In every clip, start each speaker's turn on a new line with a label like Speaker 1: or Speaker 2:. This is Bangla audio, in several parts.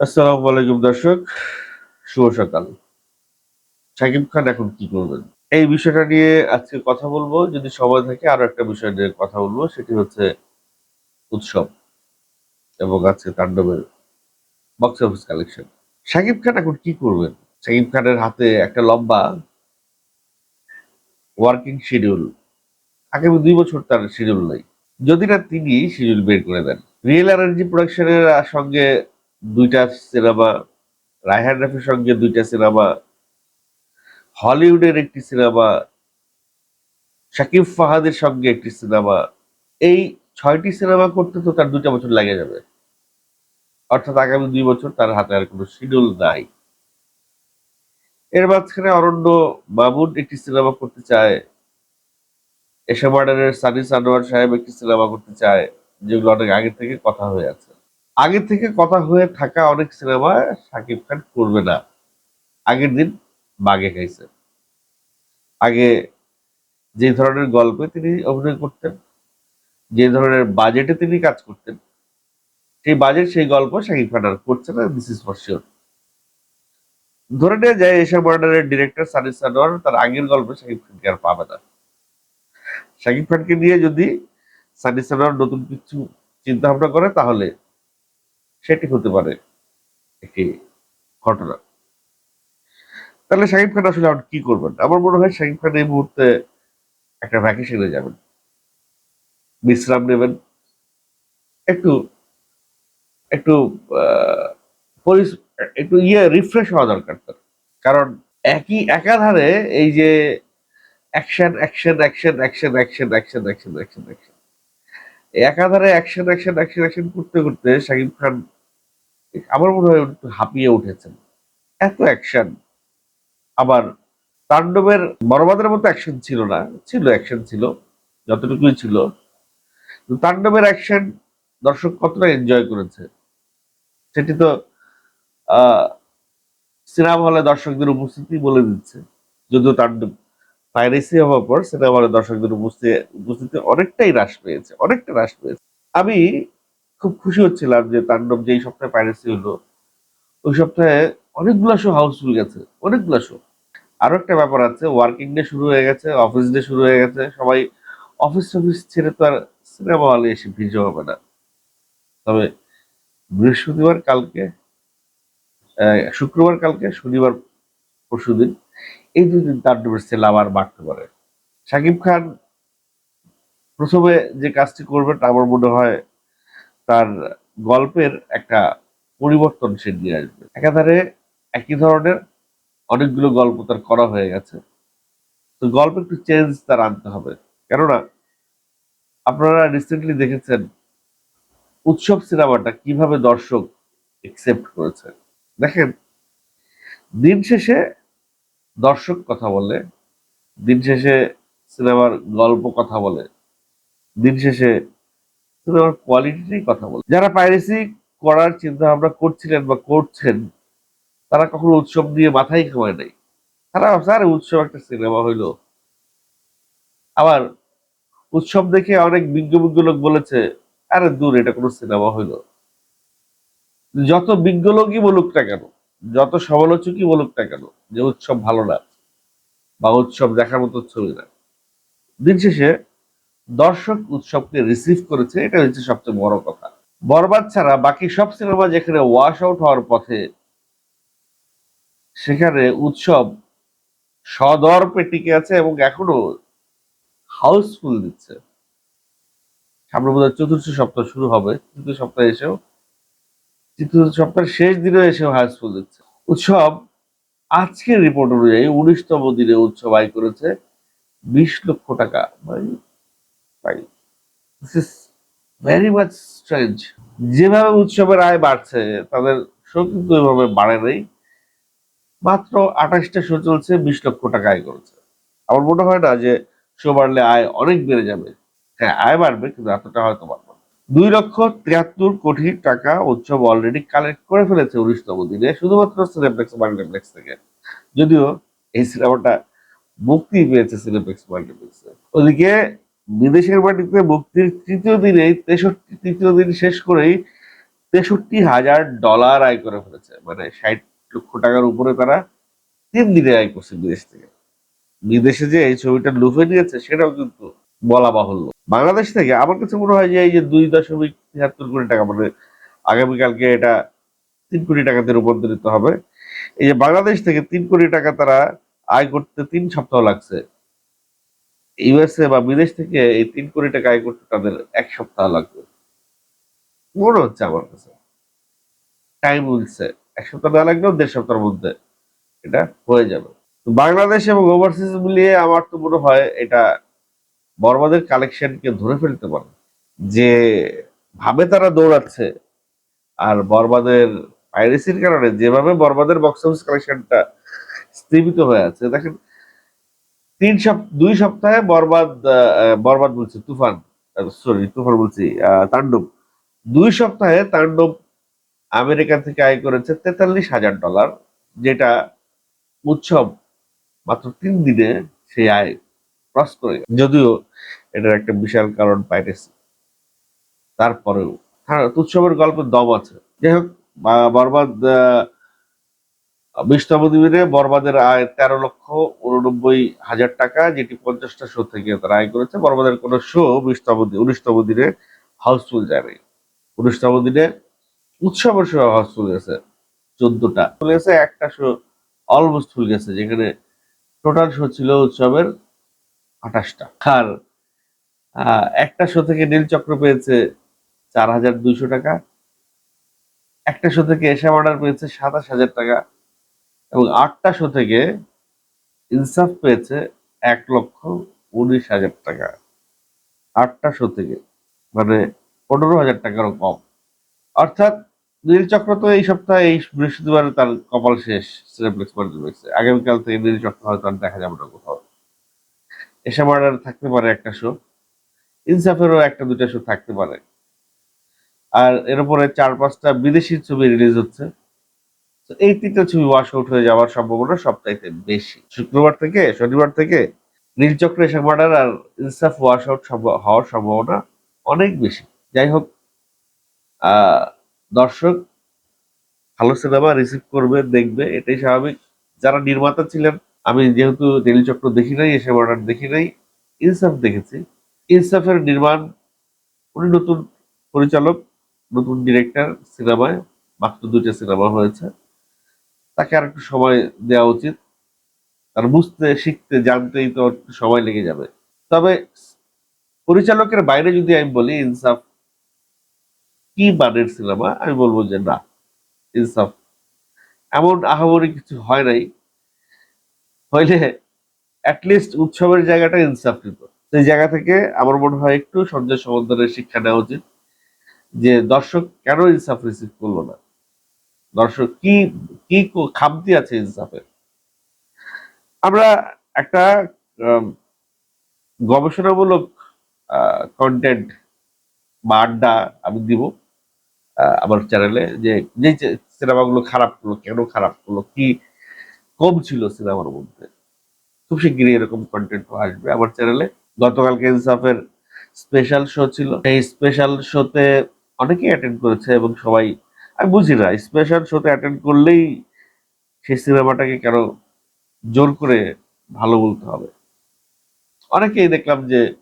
Speaker 1: আসসালামু আলাইকুম দর্শক, শুভ সকাল। শাকিব খান এখন কি করবেন? এই বিষয়টা নিয়ে আজকে কথা বলব। যদি সময় থাকে আরও একটা বিষয় নিয়ে কথা বলব, সেটি হচ্ছে উৎসব এবং আজকে তাণ্ডবের box office collection Shakib Khan এখন কি করবেন? শাকিব খানের হাতে একটা লম্বা ওয়ার্কিং শিডিউল আগামী দুই বছর তার শিডিউল নেই। যদি না তিনি শিডিউল বের করে দেন। রিয়েল এনার্জি প্রোডাকশনের সঙ্গে দুইটা সিনেমা, রায়হান রাফির সঙ্গে দুইটা সিনেমা, হলিউডের একটি সিনেমা, শাকিব ফাহাদের সঙ্গে একটি সিনেমা, এই ছয়টি সিনেমা করতে তো তার দুইটা বছর লেগে যাবে। অর্থাৎ আগামী দুই বছর তার হাতে আর কোনো শিডিউল নাই। এর মাঝখানে অরণ্য মামুন একটি সিনেমা করতে চায় এসে মডার্নের সানি সানোয়ার সাহেব একটি সিনেমা করতে চায়, যেগুলো অনেক আগে থেকে কথা হয়ে আছে। আগে থেকে কথা হয়ে থাকা অনেক সিনেমা শাকিব খান করবে না। আগের দিন বাগে খাইছে। আগে যে ধরনের গল্পে তিনি অভিনয় করতেন, যে ধরনের বাজেটে তিনি কাজ করতেন, সেই বাজেট, সেই গল্প শাকিব খান আর করছে না দিস ইজ ফর ধরে নেওয়া যায় এসব মডার্নের ডিরেক্টর সানি সানোয়ার তার আগের গল্পে শাকিব খানকে আর পাবে না। শাকিব খানকে নিয়ে যদি সানি সানোয়ার নতুন কিছু চিন্তা ভাবনা করে, তাহলে সেটি হতে পারে একটি ঘটনা। তাহলে শাকিব খান আসলে কি করবেন? আমার মনে হয় শাকিব খান এই মুহূর্তে একটা ভ্যাকেশনে যাবেন। বিশ্রাম নেবেন। একটু একটু একটু ইয়ে রিফ্রেশ হওয়া দরকার তার। কারণ একই একাধারে এই যে action action action action action action action action action একাধারে অ্যাকশন অ্যাকশন অ্যাকশন অ্যাকশন করতে করতে শাকিব খান আমার মনে হয় একটু হাঁপিয়ে উঠেছেন। এত অ্যাকশন আবার তাণ্ডবের বড়বাদের মতো অ্যাকশন ছিল না, ছিল অ্যাকশন ছিল, যতটুকুই ছিল। তাণ্ডবের অ্যাকশন দর্শক কতটা এনজয় করেছে? সেটি তো সিনেমা হলে দর্শকদের উপস্থিতি বলে দিচ্ছে, যদিও তাণ্ডব পাইরেসি হওয়ার পর সিনেমা হলে দর্শকদের উপস্থিতি উপস্থিতি অনেকটাই হ্রাস পেয়েছে, অনেকটা হ্রাস পেয়েছে। আমি খুব খুশি হচ্ছিলাম যে তাণ্ডব যেই সপ্তাহে পাইরেসি হলো, ওই সপ্তাহে অনেকগুলো শো হাউসফুল গেছে, অনেকগুলো শো আরও একটা ব্যাপার আছে ওয়ার্কিং ডে শুরু হয়ে গেছে অফিস ডে শুরু হয়ে গেছে, সবাই অফিস টফিস ছেড়ে তো আর সিনেমা হলে এসে ভিড় হবে না। তবে বৃহস্পতিবার কালকে শুক্রবার কালকে, শনিবার পরশুদিন এই দুদিন তাণ্ডবের সেল আবার বাড়তে পারে। শাকিব খান প্রথমে যে কাজটি করবেন আমার মনে হয় তার গল্পের একটা পরিবর্তন সে নিয়ে আসবে। একাধারে একই ধরনের অনেকগুলো গল্প তার করা হয়ে গেছে। তো গল্প একটু চেঞ্জ তার আনতে হবে। কেননা আপনারা রিসেন্টলি দেখেছেন উৎসব সিনেমাটা কীভাবে দর্শক একসেপ্ট করেছে। দেখেন, দিন শেষে দর্শক কথা বলে, দিন শেষে সিনেমার গল্প কথা বলে, দিন শেষে সিনেমার কোয়ালিটিটাই কথা বলে। যারা পাইরেসি করার চিন্তা ভাবনা করছিলেন বা করছেন, তারা কখনো উৎসব নিয়ে মাথায় খাওয়ায় নাই। তারা আরে উৎসব একটা সিনেমা হইল। আবার উৎসব দেখে অনেক বিজ্ঞ বিজ্ঞ লোক বলেছে, আরে দূর, এটা কোনো সিনেমা হইল। যত বিজ্ঞ লোকই বলুক না কেন যত সমালোচকই বলুক না কেন, যে উৎসব ভালো না, বা উৎসব দেখার মতো ছবি না, দিন শেষে দর্শক উৎসবকে রিসিভ করেছে এটা হচ্ছে সবচেয়ে বড় কথা। বরবাদ ছাড়া বাকি সব সিনেমা যেখানে ওয়াশ আউট হওয়ার পথে, সেখানে উৎসব সদর্পে টিকে আছে এবং এখনও হাউসফুল দিচ্ছে। সামনে বোধহয় চতুর্থ সপ্তাহ শুরু হবে, তৃতীয় সপ্তাহে এসেও চতুর্থ সপ্তাহের শেষ দিনে এসেও হাউসফুল দিচ্ছে। উৎসব আজকের রিপোর্ট অনুযায়ী উনিশতম দিনে উৎসব আয় করেছে বিশ লক্ষ টাকা। ভাই this is very much strange যেভাবে উৎসবের আয় বাড়ছে, তাদের শো কিন্তু এভাবে বাড়ে নেই। মাত্র আঠাশটা শো চলছে, বিশ লক্ষ টাকা আয় করেছে। আমার মনে হয় না যে শো বাড়লে আয় অনেক বেড়ে যাবে। হ্যাঁ আয় বাড়বে, কিন্তু এতটা হয়তো বাড়বে। দুই লক্ষ তিয়াত্তর কোটি টাকা উৎসব অলরেডি কালেক্ট করে ফেলেছে উনিশতম দিনে, শুধুমাত্র সিনেপ্লেক্স মাল্টিপ্লেক্স থেকে। যদিও এই সিনেমাটা মুক্তি পেয়েছে সিনেপ্লেক্স মাল্টিপ্লেক্সে ওদিকে বিদেশের মাটিতে মুক্তির তৃতীয় দিনেই তেষট্টি তৃতীয় দিন শেষ করেই তেষট্টি হাজার ডলার আয় করে ফেলেছে। মানে ষাট লক্ষ টাকার উপরে তারা তিন দিনে আয় করছে বিদেশ থেকে। বিদেশে যে এই ছবিটা লুফে নিয়েছে, সেটাও কিন্তু বলা বাহুল্য। বাংলাদেশ থেকে আমার কাছে মনে হয় যে এই যে দুই দশমিক তিয়াত্তর কোটি টাকা মানে আগামীকালকে এটা তিন কোটি টাকাতে রূপান্তরিত হবে। এই যে বাংলাদেশ থেকে তিন কোটি টাকা তারা আয় করতে তিন সপ্তাহ লাগছে। ইউএসএ বা বিদেশ থেকে এই তিন কোটি টাকা আয় করতে তাদের এক সপ্তাহ লাগবে। মনে হচ্ছে আমার কাছে। টাইম উইলসে এক সপ্তাহ না লাগলেও দেড় সপ্তাহের মধ্যে এটা হয়ে যাবে। বাংলাদেশ এবং ওভারসিজ মিলিয়ে আমার তো মনে হয় এটা বর্বাদের কালেকশনকে ধরে ফেলতে পারে। যে ভাবে তারা দৌড়াচ্ছে আর বর্বাদের পাইরেসির কারণে যেভাবে বর্বাদের বক্স অফিস কালেকশনটা স্থীমিত হয়ে আছে। দেখেন, তিন সপ্তাহ দুই সপ্তাহে বরবাদ বরবাদ বলছি, তুফান সরি তুফান বলছি তাণ্ডব। দুই সপ্তাহে তাণ্ডব আমেরিকা থেকে আয় করেছে তেতাল্লিশ হাজার ডলার, যেটা উৎসব মাত্র তিন দিনে সেই আয় করে যদিও এটার একটা বিশাল কারণ পাইরেসি। তারপরেও হ্যাঁ উৎসবের গল্পের দম আছে। যাই হোক বরবাদ বিশতম দিনে বরবাদের আয় তেরো লক্ষ উননব্বই হাজার টাকা, যেটি পঞ্চাশটা শো থেকে তারা আয় করেছে। বরবাদের কোনো শো বিশতম উনিশতম দিনে হাউসফুল যায়নি উনিশতম উৎসবের শো হাউসফুল গেছে, চোদ্দটা। চলে গেছে একটা শো, অলমোস্ট ফুল গেছে, যেখানে টোটাল শো ছিল উৎসবের আঠাশটা। আর একটা শো থেকে নীল চক্র পেয়েছে চার হাজার দুইশো টাকা। একটা শো থেকে এশা অর্ডার পেয়েছে সাতাশ হাজার টাকা। এবং আটটা শো থেকে ইনসাফ পেয়েছে এক লক্ষ উনিশ হাজার টাকা। আটটা শো থেকে মানে পনেরো হাজার টাকারও কম। অর্থাৎ নীলচক্র তো এই সপ্তাহে, এই বৃহস্পতিবার তার কপাল শেষ আগামীকাল থেকে নীলচক্র হয়তো দেখা যাবে না কোথাও। এসব অর্ডার থাকতে পারে একটা শো ইনসাফেরও একটা দুটা শো থাকতে পারে। আর এর উপরে চার পাঁচটা বিদেশি ছবি রিলিজ হচ্ছে। তো এই তিনটা ছবি ওয়াশ আউট হয়ে যাওয়ার সম্ভাবনা সবচাইতে বেশি। শুক্রবার থেকে, শনিবার থেকে নীলচক্র এসব অর্ডার আর ইনসাফ ওয়াশ আউট হওয়ার সম্ভাবনা অনেক বেশি। যাই হোক দর্শক, ভালো সিনেমা রিসিভ করবে, দেখবে, এটাই স্বাভাবিক। যারা নির্মাতা ছিলেন আমি যেহেতু নীলচক্র দেখি নাই এসে অর্ডার দেখি নাই, ইনসাফ দেখেছি। ইনসাফের নির্মাণ, উনি নতুন পরিচালক, নতুন ডিরেক্টর সিনেমায়, মাত্র দুইটা সিনেমা হয়েছে। তাকে আর একটু সময় দেওয়া উচিত। তার বুঝতে, শিখতে, জানতেই তো একটু সময় লেগে যাবে। তবে পরিচালকের বাইরে যদি আমি বলি ইনসাফ কি মানের সিনেমা, আমি বলব যে না, ইনসাফ। এমন আহামরি কিছু হয় নাই। হইলে অ্যাটলিস্ট উৎসবের জায়গাটা ইনসাফ নিত সেই জায়গা থেকে আমার মনে হয় একটু সঞ্জয় সমুদ্রের শিক্ষা নেওয়া উচিত যে দর্শক কেন ইনসাফ রিসিভ করল না? দর্শক কি কি খামতি আছে ইনসাফের আমরা একটা গবেষণামূলক কন্টেন্ট বা আড্ডা আমি দিব আমার চ্যানেলে যে যে সিনেমাগুলো খারাপ করল, কেন খারাপ করল, কি কম ছিল সিনেমার মধ্যে। খুব শিগগিরই এরকম কন্টেন্ট আসবে। আমার চ্যানেলে গতকালকে ইনসাফের স্পেশাল শো ছিল। এই স্পেশাল শোতে অনেকেই অ্যাটেন্ড করেছে এবং সবাই, আমি বুঝি না স্পেশাল শোতে অ্যাটেন্ড করলেই সেই সিনেমাটাকে কেন জোর করে ভালো বলতে হবে? অনেকেই দেখলাম যে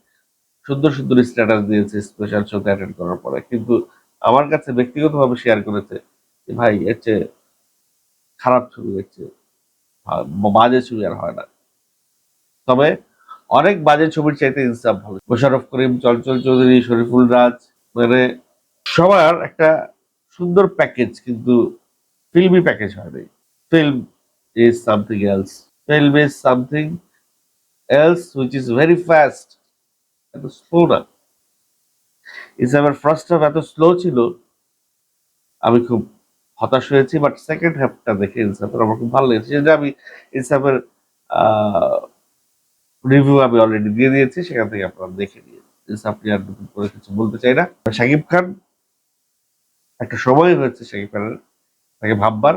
Speaker 1: সুন্দর সুন্দর স্ট্যাটাস দিয়েছে স্পেশাল শোতে অ্যাটেন্ড করার পরে। কিন্তু আমার কাছে ব্যক্তিগতভাবে শেয়ার করেছে ভাই, এর চেয়ে খারাপ ছবি ভা- বাজে ছবি আর হয় না। তবে অনেক বাজে ছবির চাইতে ইনসাফ ভালো। মোশারফ করিম, চঞ্চল চৌধুরী, শরীফুল রাজ মানে সবার একটা সুন্দর প্যাকেজ কিন্তু ফিল্মি প্যাকেজ হয়নি film is something else film is something else which is very fast এত স্লো না। ইসলামের ফার্স্ট হাফ এত স্লো ছিল। আমি খুব হতাশ হয়েছি বাট সেকেন্ড হাফটা দেখে ইনসাফের আমার খুব ভালো লেগেছে। সেটা আমি ইনসাফের রিভিউ আমি অলরেডি দিয়ে দিয়েছি, সেখান থেকে আপনারা দেখে নিয়ে ইনসাফ নিয়ে আর নতুন করে কিছু বলতে চাই না। শাকিব খান, একটা সময় হয়েছে শাকিব খানের, তাকে ভাববার,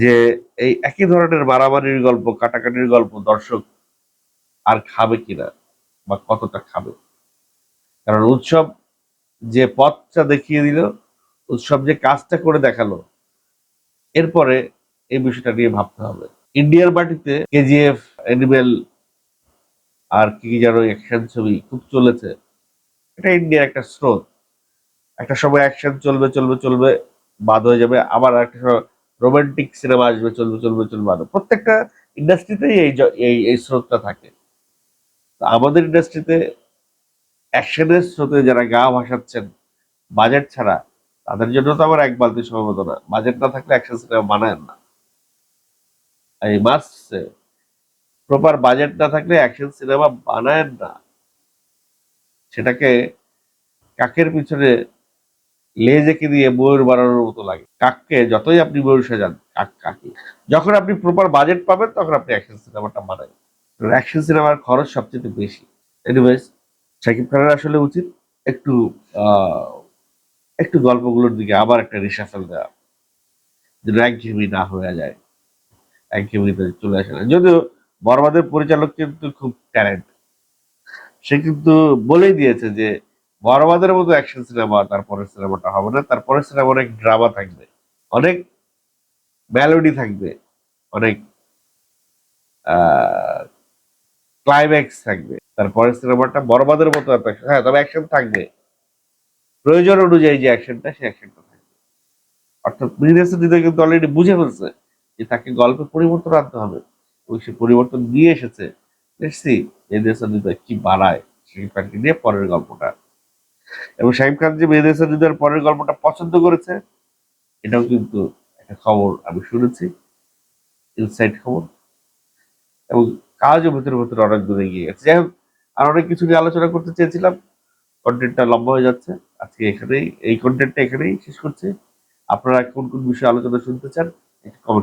Speaker 1: যে এই একই ধরনের মারামারির গল্প, কাটাকাটির গল্প দর্শক আর খাবে কিনা বা কতটা খাবে? কারণ উৎসব যে পথটা দেখিয়ে দিল উৎসব যে কাজটা করে দেখাল, এরপরে এই বিষয়টা নিয়ে ভাবতে হবে। ইন্ডিয়ার মাটিতে কেজিএফ অ্যানিমেল আর কি কি যেন অ্যাকশন ছবি খুব চলেছে। এটা ইন্ডিয়ার একটা স্রোত। একটা সময় অ্যাকশন চলবে চলবে চলবে, বাদ হয়ে যাবে। আবার একটা সময় রোমান্টিক সিনেমা আসবে, চলবে চলবে চলবে আরও প্রত্যেকটা ইন্ডাস্ট্রিতেই এই এই এই স্রোতটা থাকে। তো আমাদের ইন্ডাস্ট্রিতে অ্যাকশনের স্রোতে যারা গা ভাসাচ্ছেন বাজেট ছাড়া তাদের জন্য তো আমার এক বালতি সমবেদনা। বাজেট না থাকলে অ্যাকশন সিনেমা বানায় না। এই মাস প্রপার বাজেট না থাকলে অ্যাকশন সিনেমা বানায় না। সেটাকে কাকের পিছনে লেজেকে দিয়ে ময়ূর বানানোর মতো লাগে। কাককে যতই আপনি ময়ূর সাজান, কাক কাকে, যখন আপনি প্রপার বাজেট পাবেন, তখন আপনি অ্যাকশন সিনেমাটা বানান অ্যাকশন সিনেমার খরচ সবচেয়ে বেশি। এনিওয়েজ শাকিব খানের আসলে উচিত একটু একটু গল্পগুলোর দিকে আবার একটা রিসাফেল দেওয়া। যেন একঘেয়েমি না হয়ে যায়। একঘেয়েমিতে চলে আসে না। যদিও বরবাদের পরিচালক কিন্তু খুব ট্যালেন্ট সে কিন্তু বলেই দিয়েছে যে বরবাদের মতো অ্যাকশন সিনেমা তারপরের সিনেমাটা হবে না। তারপরের সিনেমা অনেক ড্রামা থাকবে। অনেক মেলোডি থাকবে। অনেক ক্লাইম্যাক্স থাকবে। তারপরের সিনেমাটা বরবাদের মতো হ্যাঁ তবে অ্যাকশন থাকবে। প্রয়োজন অনুযায়ী যে অ্যাকশনটা সেই অ্যাকশনটা থাকবে অর্থাৎ বিদেশে দিতে কিন্তু অলরেডি বুঝে ফেলছে যে তাকে গল্পে পরিবর্তন আনতে হবে। এবং সে পরিবর্তন নিয়ে এসেছে। দেখছি মেহেদিয়াসা দিদা কি বানায়? শাকিব খানকে নিয়ে পরের গল্পটা। এবং শাকিব খান যে মেহেদিয়াসা দিদার পরের গল্পটা পছন্দ করেছে, এটাও কিন্তু একটা খবর আমি শুনেছি। ইনসাইড খবর। এবং কাজও ভেতরে ভেতরে অনেক দূরে গিয়ে গেছে। যাই হোক, আর অনেক কিছু নিয়ে আলোচনা করতে চেয়েছিলাম। কন্টেন্টটা লম্বা হয়ে যাচ্ছে। আজকে এখানেই, এই কন্টেন্টটা এখানেই শেষ করছি। আপনারা কোন কোন বিষয়ে আলোচনা শুনতে চান কমেন্ট